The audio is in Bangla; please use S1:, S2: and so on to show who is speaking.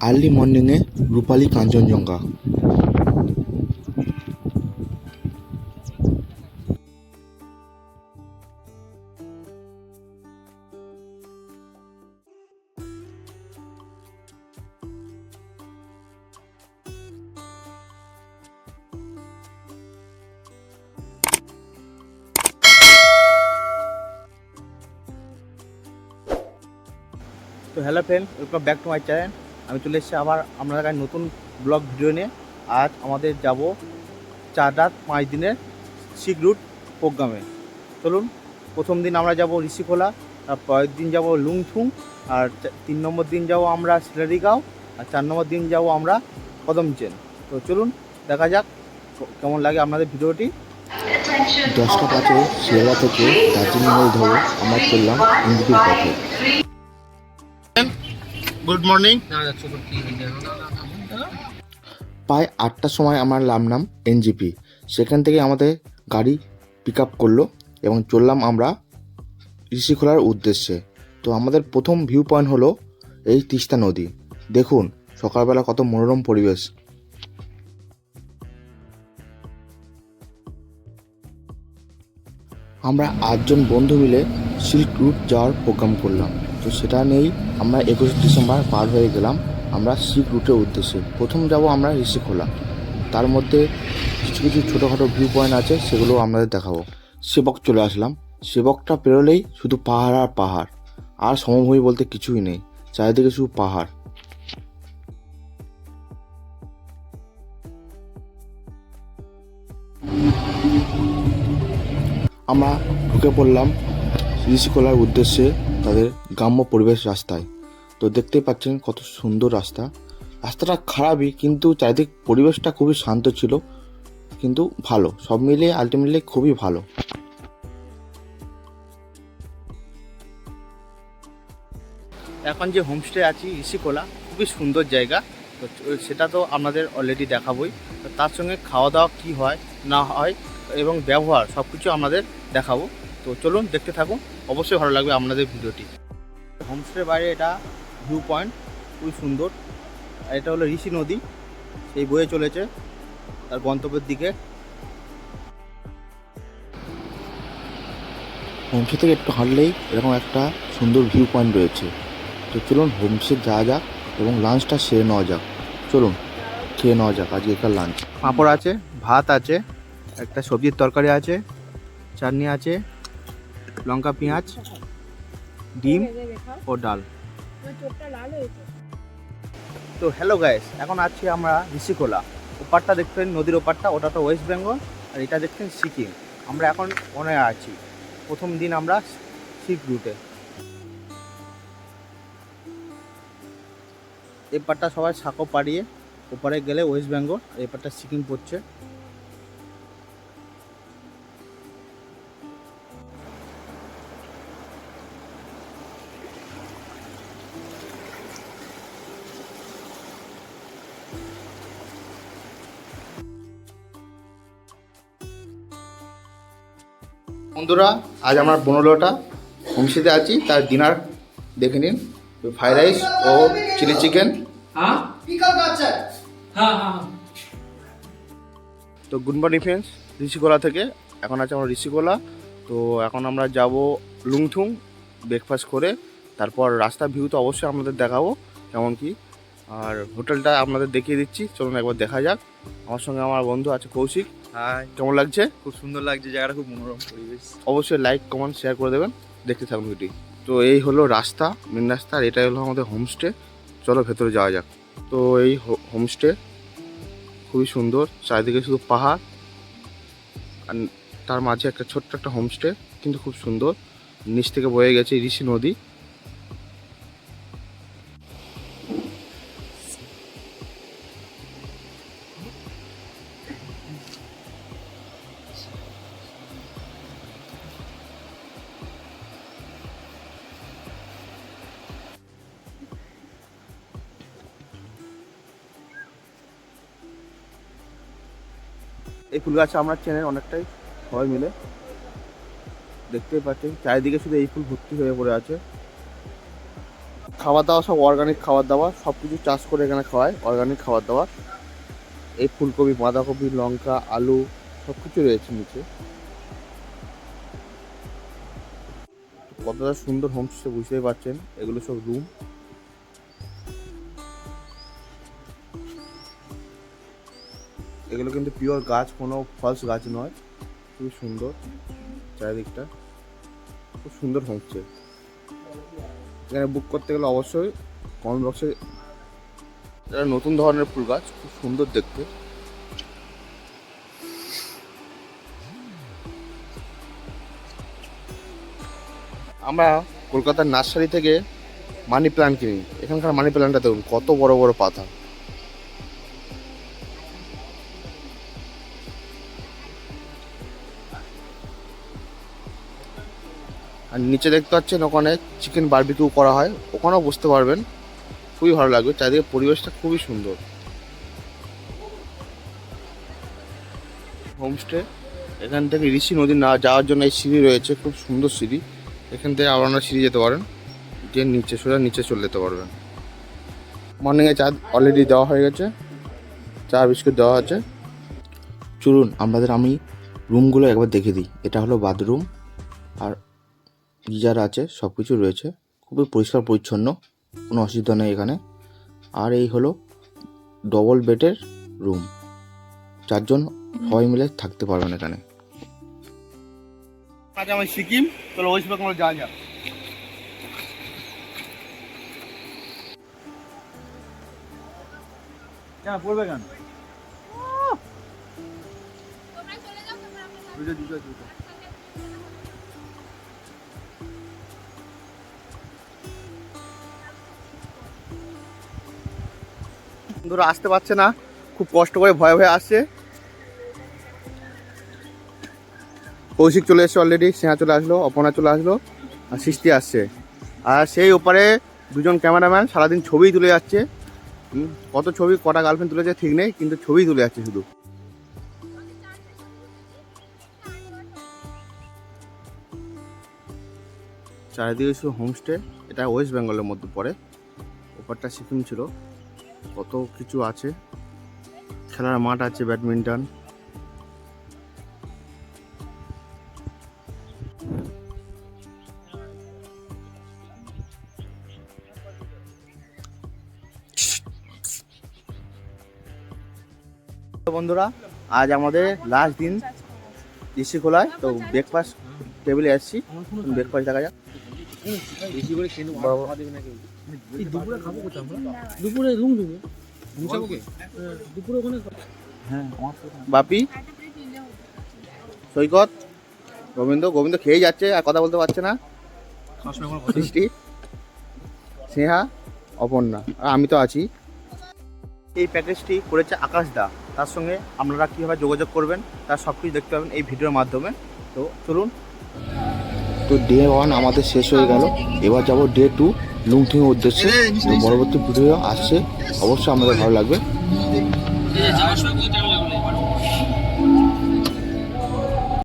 S1: আর্লি মর্নিংয়ে রূপালী কাঞ্চনজঙ্ঘা
S2: তো hello friend welcome back to my channel আমি চলে এসেছি আবার আপনাদের কাছে নতুন ব্লগ ভিডিও নিয়ে। আজ আমাদের যাব চার রাত পাঁচ দিনের শিখ রুট প্রোগ্রামে। চলুন, প্রথম দিন আমরা যাব ঋষিখোলা, তার পরের দিন যাব লুংথুং আর তিন নম্বর দিন যাব আমরা সিলারিগাঁও, আর চার নম্বর দিন যাব আমরা কদমচেন তো চলুন, দেখা যাক কেমন লাগে আপনাদের ভিডিওটি।
S1: দশটা পাঁচে শিয়ালদা থেকে দার্জিলিং ধরে আমরা চললাম ইন্দিপির পথে।
S2: গুড মর্নিং
S1: প্রায় আটটার সময় আমরা নামলাম এনজিপি সেখান থেকে আমাদের গাড়ি পিক আপ করল এবং চললাম আমরা ঋষিখোলার উদ্দেশ্যে। তো আমাদের প্রথম ভিউ পয়েন্ট হলো এই তিস্তা নদী। দেখুন সকালবেলা কত মনোরম পরিবেশ। আমরা আটজন বন্ধু মিলে সিল্ক রুট যাওয়ার প্রোগ্রাম করলাম। তো সেটা নিয়েই আমরা একুশে ডিসেম্বর পার হয়ে গেলাম আমরা সিল্ক রুটের উদ্দেশ্যে। প্রথম যাব আমরা ঋষিখোলা। তার মধ্যে কিছু কিছু ছোটোখাটো ভিউ পয়েন্ট আছে সেগুলো আমাদের দেখাবো। সেবক চলে আসলাম। সেবকটা পেরোলেই শুধু পাহাড় আর পাহাড়। আর সমভূমি বলতে কিছুই নেই। চারিদিকে শুধু পাহাড়। আমরা ঢুকে পড়লাম ঋষিকলার উদ্দেশ্যে। তাদের গ্রাম্য পরিবেশ রাস্তায়। তো দেখতেই পাচ্ছেন কত সুন্দর রাস্তা। রাস্তাটা খারাপই, কিন্তু চারিদিক পরিবেশটা খুবই শান্ত ছিল, কিন্তু ভালো। সব মিলিয়ে আলটিমেটলি খুবই ভালো।
S2: এখন যে হোমস্টে আছি, ঋষিকোলা, খুবই সুন্দর জায়গা। তো সেটা তো আপনাদের অলরেডি দেখাবই। তার সঙ্গে খাওয়া দাওয়া কী হয়, না হয়, এবং ব্যবহার সব কিছু আমাদের দেখাবো। তো চলুন দেখতে থাকুন। অবশ্যই ভালো লাগবে আপনাদের ভিডিওটি। হোমস্টের বাইরে এটা ভিউ পয়েন্ট খুবই সুন্দর। আর এটা হলো ঋষি নদী সেই বয়ে চলেছে তার গন্তব্যের দিকে।
S1: হোমসে থেকে একটু হাঁটলেই এরকম একটা সুন্দর ভিউ পয়েন্ট রয়েছে। তো চলুন হোমসে যাওয়া যাক এবং লাঞ্চটা সেরে নেওয়া যাক। চলুন খেয়ে নেওয়া যাক। আজকে আজকেকার লাঞ্চ।
S2: পাঁপড় আছে ভাত আছে একটা সবজির তরকারি আছে চাটনি আছে লঙ্কা পেঁয়াজ ডিম ও ডাল। তো হ্যালো গাইস এখন আছি আমরা ঋষিকোলা। ওপারটা দেখছেন নদীর ওপারটা ওটা তো ওয়েস্ট বেঙ্গল আর এটা দেখছেন সিকিম। আমরা এখন ওনে আছি। প্রথম দিন আমরা সিক রুটে এপারটা সবাই সাঁকো পাড়িয়ে ওপারে গেলে ওয়েস্ট বেঙ্গল আর এপারটা সিকিম পড়ছে। বন্ধুরা আজ আমরা বনলোটা হোমসিতে আছি তার ডিনার দেখে নিন। ফ্রাইড রাইস ও চিলি চিকেন
S3: হ্যাঁ? হ্যাঁ, হ্যাঁ,
S2: তো গুড মর্নিং ফ্রেন্ডস ঋষিকোলা থেকে এখন আছে আমার ঋষিকোলা। তো এখন আমরা যাব লুংথুং ব্রেকফাস্ট করে। তারপর রাস্তা ভিউ তো অবশ্যই আপনাদের দেখাবো কেমন কি। আর হোটেলটা আপনাদের দেখিয়ে দিচ্ছি চলুন একবার দেখা যাক। আমার সঙ্গে আমার বন্ধু আছে কৌশিক।
S4: হাই
S2: কেমন লাগছে?
S4: খুব সুন্দর লাগছে জায়গাটা খুব মনোরম পরিবেশ।
S2: অবশ্যই লাইক কমেন্ট শেয়ার করে দেবেন। দেখতে থাকুন ভিডিও তো এই হলো রাস্তা মেন রাস্তা আর এটাই হলো আমাদের হোমস্টে চলো ভেতরে যাওয়া যাক। তো এই হোমস্টে খুবই সুন্দর। চারিদিকে শুধু পাহাড়। আর তার মাঝে একটা ছোট্ট একটা হোমস্টে কিন্তু খুব সুন্দর। নিচ থেকে বয়ে গেছে ঋষি নদী। এই ফুল গাছ আমরা চেনেন অনেকটাই, সবাই মিলে। দেখতেই পাচ্ছেন, চারিদিকে শুধু এই ফুল ভর্তি হয়ে পড়ে আছে। খাবার দাবার সব অর্গানিক খাবার দাবার সব কিছু চাষ করে এখানে খাওয়ায় অর্গানিক খাবার দাবার। এই ফুলকপি, বাঁধাকপি, লঙ্কা, আলু সব কিছু রয়েছে নিচে। কতটা সুন্দর হোমস্টে বুঝতেই পারছেন, এগুলো সব রুম এগুলো কিন্তু পিওর গাছ, কোনো ফলস গাছ নয়। খুবই সুন্দর চারিদিকটা। খুব সুন্দর হোমস্টে এখানে বুক করতে গেলে অবশ্যই কমেন্ট বক্সে এটা নতুন ধরনের ফুল গাছ, খুব সুন্দর দেখতে। আমরা কলকাতার নার্সারি থেকে মানি প্ল্যান্ট কিনি। এখানকার মানি প্ল্যান্টটা দেখুন, কত বড় বড় পাতা। আর নিচে দেখতে পাচ্ছেন ওখানে চিকেন বারবিকিউ করা হয়। ওখানেও বসতে পারবেন। খুবই ভালো লাগবে। চারিদিকে পরিবেশটা খুবই সুন্দর। হোমস্টে এখান থেকে ঋষি নদী না যাওয়ার জন্য এই সিঁড়ি রয়েছে। খুব সুন্দর সিঁড়ি। এখান থেকে আপনারা সিঁড়ি যেতে পারেন। যে নিচে সোজা নিচে চলে যেতে পারবেন। মর্নিংয়ে চা অলরেডি দেওয়া হয়ে গেছে। চা, বিস্কুট দেওয়া আছে।
S1: চলুন, আমাদের আমি রুমগুলো একবার দেখে দিই। এটা হলো বাথরুম আর গিজার আছে সব কিছু রয়েছে। খুবই পরিষ্কার পরিচ্ছন্ন কোনো অসুবিধা নেই এখানে। আর এই হলো ডবল বেডের রুম চারজন সবাই মিলে থাকতে পারবেন এখানে।
S2: আজ আমার সিকিম চলো ওয়েস্ট বেঙ্গল যাওয়া যাক। কেন পড়বে কেন? দুটো দুটো দুটো। বন্ধুরা আসতে পারছে না। খুব কষ্ট করে ভয়ে ভয়ে আসছে। কৌশিক চলে এসছে অলরেডি স্নেহা চলে আসলো অপনা চলে আসলো, আর সৃষ্টি আসছে। আর সেই ওপারে দুজন ক্যামেরাম্যান সারাদিন ছবিই তুলে যাচ্ছে। কত ছবি, কটা গার্লফ্রেন্ড তুলেছে ঠিক নেই, কিন্তু ছবিই তুলে যাচ্ছে শুধু। চারিদিকে শুধু হোমস্টে এটা ওয়েস্ট বেঙ্গলের মধ্যে পড়ে। ওপারটা সিকিম ছিল। কত কিছু আছে। খেলার মাঠ আছে ব্যাডমিন্টন। বন্ধুরা, আজ আমাদের লাস্ট দিন ঋষি খোলায়। তো ব্রেকফাস্ট টেবিলে আসছি। ব্রেকফাস্ট দেখা যাক।
S3: দুপুরে খাব কোথাও আমরা? দুপুরে রুম দেবো দুপুরে ওখানে
S2: বাপি? সৈকত? গোবিন্দ? গোবিন্দ খেয়ে যাচ্ছে আর কথা বলতে পারছে না। সৃষ্টি? স্নেহা? অপর্ণা? আর আমি তো আছি। এই প্যাকেজটি করেছে আকাশ দা। তার সঙ্গে আপনারা কীভাবে যোগাযোগ করবেন তার সব কিছু দেখতে পাবেন এই ভিডিওর মাধ্যমে। তো চলুন।
S1: তো ডে ওয়ান আমাদের শেষ হয়ে গেল। এবার যাব ডে টু লুংথিংয়ের উদ্দেশ্যে পরবর্তী ভিডিও আসছে অবশ্যই আমাদের ভালো লাগবে।